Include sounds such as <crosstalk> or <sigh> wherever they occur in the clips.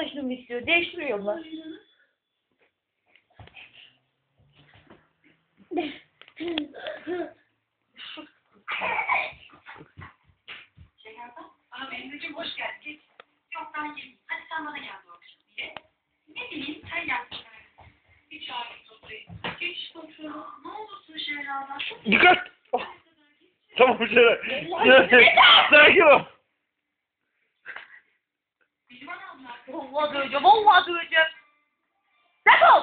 kaşınımı istiyor. Şekerden. Aa Emre'cim hoş geldin. Geç. Yok ben geleyim. Hadi sen bana gel akşam diye. Ne bileyim sen gel. Bir çağırayım toplayayım. Geç işte oturalım. Ne olursun Şehra'dan. Dikkat! Oh. Tamam. Şöyle. Sakin ol. Vallahi döveceğim. Vallahi döveceğim. Defol!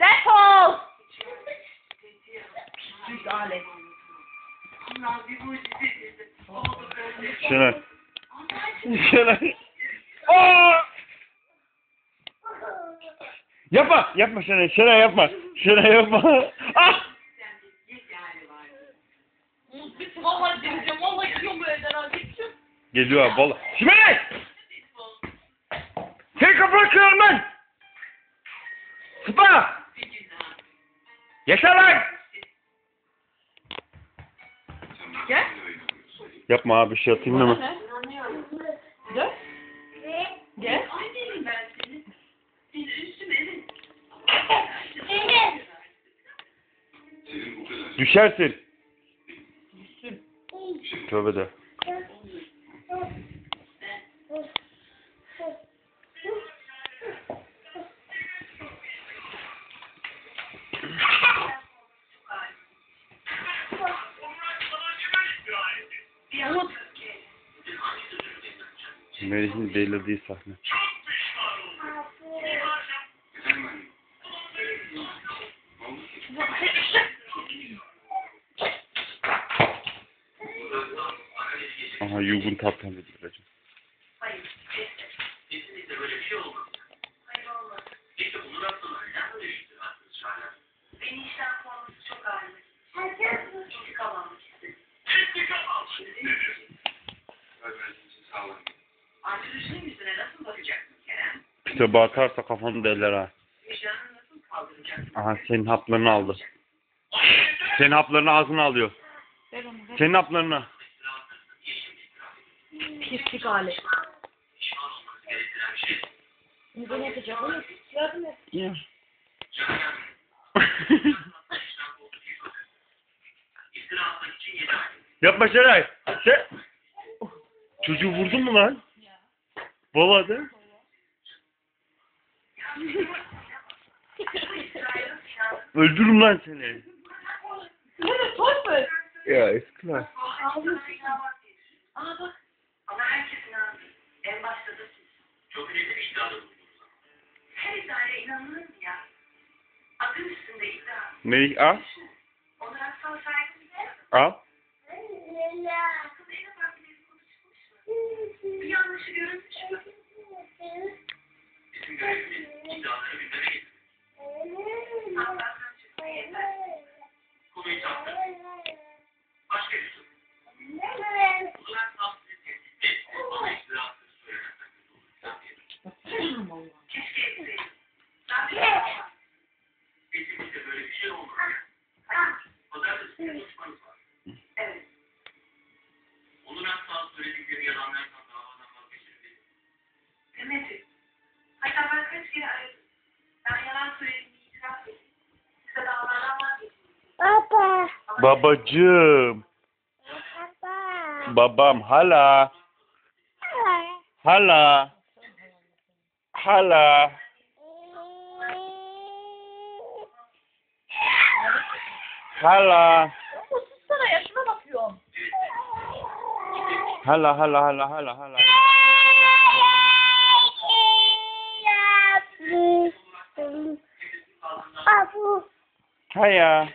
Defol! Pislik alet. Şöyle. Şöyle. Aa! Yapma, yapma şöyle, şöyle yapma. Şöyle yapma. Ah! Geliyor abi valla. Şimene! Sıpa! Yeter lan! Gel. Yapma abi bir şey atayım da mı? Gel. Gel. Düşersin. Tövbe de. Kovması çok ağrıdı. İntikam almak istedim. İntikam alsın. Ölmeniz için sağ olun. Arkadaşının yüzüne nasıl bakacaksın Kerem? İşte bakarsa kafanı deller ha. Vicdanını nasıl kaldıracaksın? Aha senin haplarını aldı. Senin haplarını ağzına alıyor. Ver onu ver. Senin haplarını. Pislik gerektiren şey. Ne ne yapacak? Yardım et. Ya. <laughs> Yapma Şeray. Şey... Çocuğu vurdun mu lan? Vallahi de. Öldürürüm lan seni. Ne toy mu? Ya eskiler. Aa bak. Ama herkes inandı. En başta da siz. Çok önemli bir bulundunuz. Her iddiaya inanılır mı ya? Adı üstünde iddia. Melih al. Onur Aksal saygımızda. Vazgeçtim. Babacığım. Babam hala. Hala. Hala. Hala. Şuna bakıyorum. Hala hala hala hala hala. Abu. Haya.